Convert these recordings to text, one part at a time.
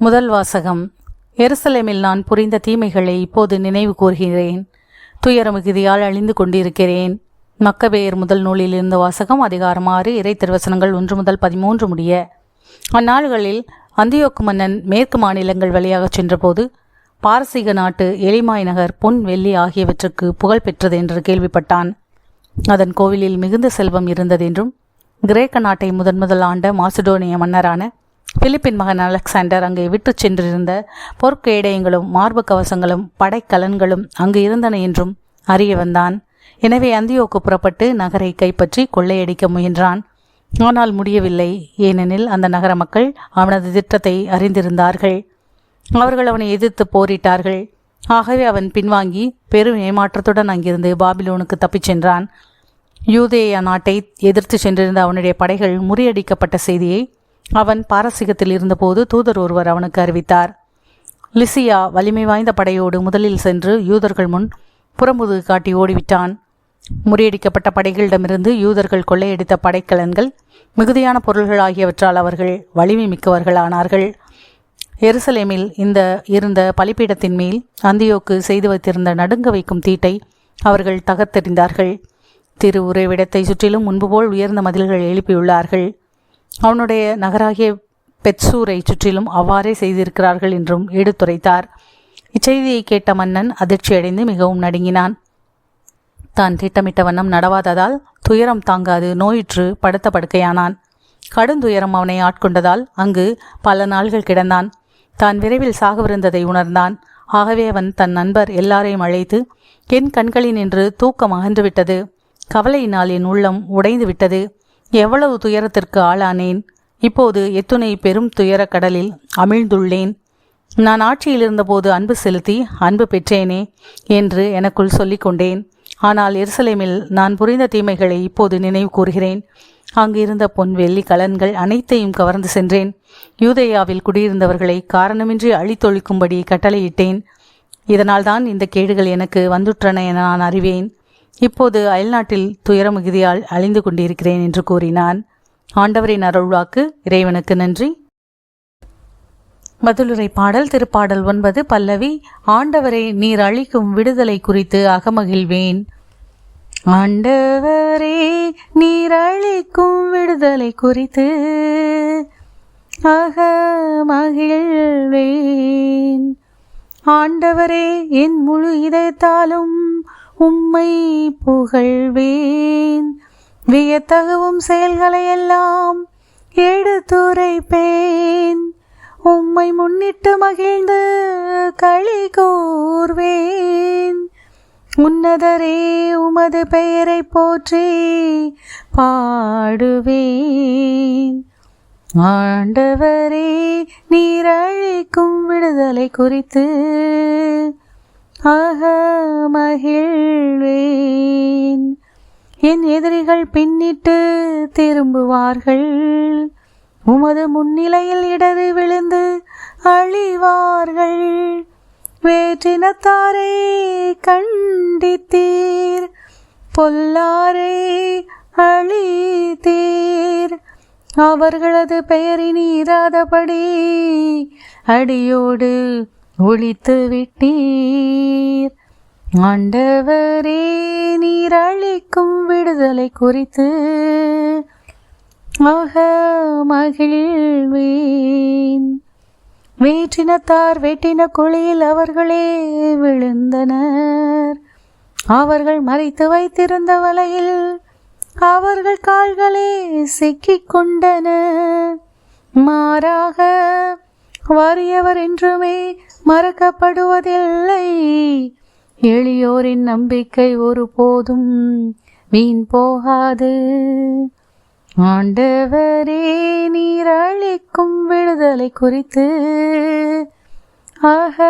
முதல் வாசகம் எருசலேமில் நான் புரிந்த தீமைகளை இப்போது நினைவு கூர்கிறேன் துயர மிகுதியால் அழிந்து கொண்டிருக்கிறேன். மக்கபேயர் முதல் நூலில் இருந்த வாசகம் அதிகாரம் ஆறு இறை திருவசனங்கள் ஒன்று முதல் பதிமூன்று முடிய. அந்நாள்களில் அந்தியோக்கு மன்னன் மேற்கு மாநிலங்கள் வழியாகச் சென்றபோது பாரசீக நாட்டு எலிமாய் நகர் பொன் வெள்ளி ஆகியவற்றுக்கு புகழ் பெற்றது என்று கேள்விப்பட்டான். அதன் கோவிலில் மிகுந்த செல்வம் இருந்ததென்றும் கிரேக்க நாட்டை முதன் முதல் ஆண்ட மாசிடோனிய மன்னரான பிலிப்பின் மகன் அலெக்சாண்டர் அங்கே விட்டுச் சென்றிருந்த பொற்கேடயங்களும் மார்பு கவசங்களும் படைக்கலன்களும் அங்கு இருந்தன என்றும் அறிய வந்தான். எனவே அந்தியோக்கு புறப்பட்டு நகரை கைப்பற்றி கொள்ளையடிக்க முயன்றான். ஆனால் முடியவில்லை. ஏனெனில் அந்த நகர மக்கள் அவனது திட்டத்தை அறிந்திருந்தார்கள். அவர்கள் அவனை எதிர்த்து போரிட்டார்கள். ஆகவே அவன் பின்வாங்கி பெரும் ஏமாற்றத்துடன் அங்கிருந்து பாபிலோனுக்கு தப்பிச் சென்றான். யூதேயா நாட்டை எதிர்த்து சென்றிருந்த அவனுடைய படைகள் முறியடிக்கப்பட்ட செய்தியை அவன் பாரசீகத்தில் இருந்தபோது தூதர் ஒருவர் அவனுக்கு அறிவித்தார். லிசியா வலிமை வாய்ந்த படையோடு முதலில் சென்று யூதர்கள் முன் புறமுதுகு காட்டி ஓடிவிட்டான். முறியடிக்கப்பட்ட படைகளிடமிருந்து யூதர்கள் கொள்ளையடித்த படைக்கலன்கள் மிகுதியான பொருள்கள் ஆகியவற்றால் அவர்கள் வலிமை மிக்கவர்களானார்கள். எருசலேமில் இந்த இருந்த பலிப்பீடத்தின் மேல் அந்தியோக்கு செய்து வைத்திருந்த நடுங்க வைக்கும் தீட்டை அவர்கள் தகர்த்தெறிந்தார்கள். திரு உறைவிடத்தை சுற்றிலும் முன்பு போல் உயர்ந்த மதில்கள் எழுப்பியுள்ளார்கள். அவனுடைய நகராகிய பெட்சூரை சுற்றிலும் அவ்வாறே செய்திருக்கிறார்கள் என்றும் எடுத்துரைத்தார். இச்செய்தியை கேட்ட மன்னன் அதிர்ச்சியடைந்து மிகவும் நடுங்கினான். தான் திட்டமிட்ட வண்ணம் நடவாததால் துயரம் தாங்காது நோயுற்று படுத்த படுக்கையானான் கடுந்துயரம் அவனை ஆட்கொண்டதால் அங்கு பல நாள்கள் கிடந்தான். தான் விரைவில் சாகவிருந்ததை உணர்ந்தான். ஆகவே அவன் தன் நண்பர் எல்லாரையும் அழைத்து என் கண்களில் நின்று தூக்கம் அகன்றுவிட்டது. கவலையினால் என் உள்ளம் உடைந்து விட்டது எவ்வளவு துயரத்திற்கு ஆளானேன்? இப்போது எத்துணை பெரும் துயரக் கடலில் அமிழ்ந்துள்ளேன். நான் ஆட்சியில் இருந்தபோது அன்பு செலுத்தி அன்பு பெற்றேனே என்று எனக்குள் சொல்லிக்கொண்டேன் ஆனால் எருசலேமில் நான் புரிந்த தீமைகளை இப்போது நினைவு கூறுகிறேன். அங்கு இருந்த பொன் வெள்ளி கலன்கள் அனைத்தையும் கவர்ந்து சென்றேன். யூதேயாவில் குடியிருந்தவர்களை காரணமின்றி அழித்தொழிக்கும்படி கட்டளையிட்டேன். இதனால்தான் இந்த கேடுகள் எனக்கு வந்துற்றன என நான் அறிவேன். இப்போது அயல்நாட்டில் துயர மிகுதியால் அழிந்து கொண்டிருக்கிறேன் என்று கூறினான். ஆண்டவரின் அருள்வாக்கு இறைவனுக்கு நன்றி. மதுளுரை பாடல் திருப்பாடல் ஒன்பது பல்லவி ஆண்டவரை நீர் அளிக்கும் விடுதலை குறித்து அகமகிழ்வேன். ஆண்டவரே நீர் அளிக்கும் விடுதலை குறித்து அகமகிழ்வேன். ஆண்டவரே என் முழு இதயத்தாலும் உம்மை புகழ்வேன். வியத்தகவும் செயல்களை எல்லாம் எடுத்துரைப்பேன். உம்மை முன்னிட்டு மகிழ்ந்து களி கூர்வேன். உன்னதரே உமது பெயரை போற்றி பாடுவேன். ஆண்டவரே நீர் அழிக்கும் விடுதலை குறித்து ஆக மகிழ்வேன் என் எதிரிகள் பின்னிட்டு திரும்புவார்கள். உமது முன்னிலையில் இடறி விழுந்து அழிவார்கள். வேற்றினத்தாரே கண்டித்தீர். பொல்லாரே அழித்தீர். அவர்களது பெயரினி இராதபடி அடியோடு ஒழித்து விட்டீர். ஆண்டவரே நீர் அளிக்கும் விடுதலை குறித்து ஆக மகிழ்வேன். வேற்றினத்தார் வெட்டின குழியில் அவர்களே விழுந்தனர். அவர்கள் மறைத்து வைத்திருந்த வலையில் அவர்கள் கால்களே சிக்கிக் கொண்டன. மாறாக வறியவர் என்றுமே மறக்கப்படுவதில்லை. எளியோரின் நம்பிக்கை ஒருபோதும் வீண் போகாது. ஆண்டவரே நீர் அளிக்கும் விடுதலை குறித்து ஆக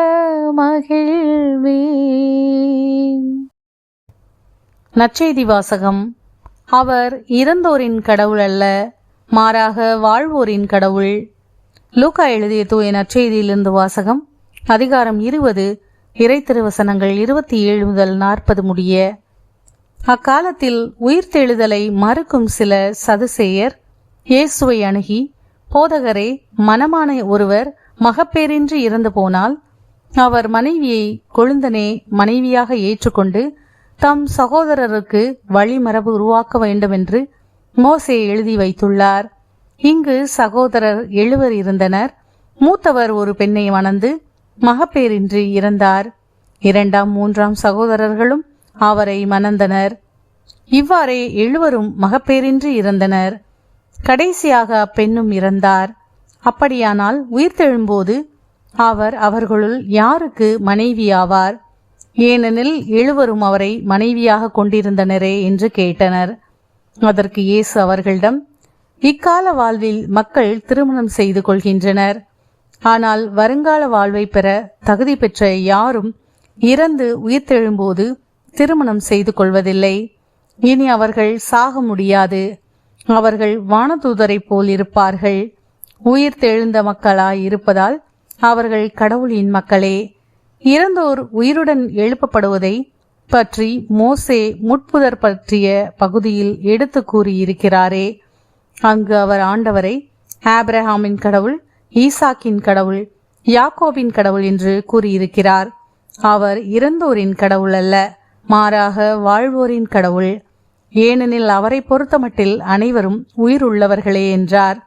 மகிழ்வேன். நற்செய்தி வாசகம். அவர் இறந்தோரின் கடவுள் அல்ல மாறாக வாழ்வோரின் கடவுள். லூக்கா எழுதிய தூய நற்செய்தியிலிருந்து வாசகம். அதிகாரம் இருபது இறை திருவசனங்கள் இருபத்தி ஏழு முதல் நாற்பது முடிய. அக்காலத்தில் உயிர்த்தெழுதலை மறுக்கும் சில சதுசேயர் இயேசுவை அணுகி போதகரே மனமான ஒருவர் மகப்பேரின்றி இறந்து போனால் அவர் மனைவியை கொழுந்தனே மனைவியாக ஏற்றுக்கொண்டு தம் சகோதரருக்கு வழிமரபு உருவாக்க வேண்டுமென்று மோசே எழுதி வைத்துள்ளார். இங்கு சகோதரர் எழுவர் இருந்தனர். மூத்தவர் ஒரு பெண்ணை மணந்து மகப்பேரின்றி இறந்தார். இரண்டாம் மூன்றாம் சகோதரர்களும் அவரை மணந்தனர். இவ்வாறே எழுவரும் மகப்பேரின்றி இறந்தனர். கடைசியாக அப்பெண்ணும் இறந்தார். அப்படியானால் உயிர்த்தெழும்போது அவர் அவர்களுள் யாருக்கு மனைவியாவார்? ஏனெனில் எழுவரும் அவரை மனைவியாக கொண்டிருந்தனரே என்று கேட்டனர். அதற்கு இயேசு அவர்களிடம் இக்கால வாழ்வில் மக்கள் திருமணம் செய்து கொள்கின்றனர். ஆனால் வருங்கால வாழ்வை பெற தகுதி பெற்ற யாரும் இறந்து உயிர்த்தெழும்போது திருமணம் செய்து கொள்வதில்லை. இனி அவர்கள் சாக முடியாது. அவர்கள் வானதூதரைப் போல் இருப்பார்கள். உயிர் தெழுந்த மக்களாய் இருப்பதால் அவர்கள் கடவுளின் மக்களே. இறந்தோர் உயிருடன் எழுப்பப்படுவதை பற்றி மோசே முட்புதர் பற்றிய பகுதியில் எடுத்து கூறியிருக்கிறாரே. அங்கு அவர் ஆண்டவரை ஆப்ரஹாமின் கடவுள் ஈசாக்கின் கடவுள் யாக்கோபின் கடவுள் என்று கூறியிருக்கிறார். அவர் இறந்தோரின் கடவுள் அல்ல மாறாக வாழ்வோரின் கடவுள். ஏனெனில் அவரை பொறுத்தமட்டில் அனைவரும் உயிருள்ளவர்களே என்றார்.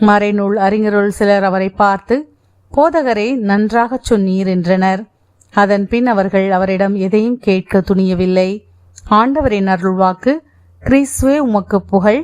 மறைநூல் அறிஞருள் சிலர் அவரை பார்த்து போதகரே நன்றாகச் சொன்னீர் என்றனர். அதன் பின் அவர்கள் அவரிடம் எதையும் கேட்க துணியவில்லை. ஆண்டவரின் அருள்வாக்கு கிறிஸ்துவே உமக்கு புகழ்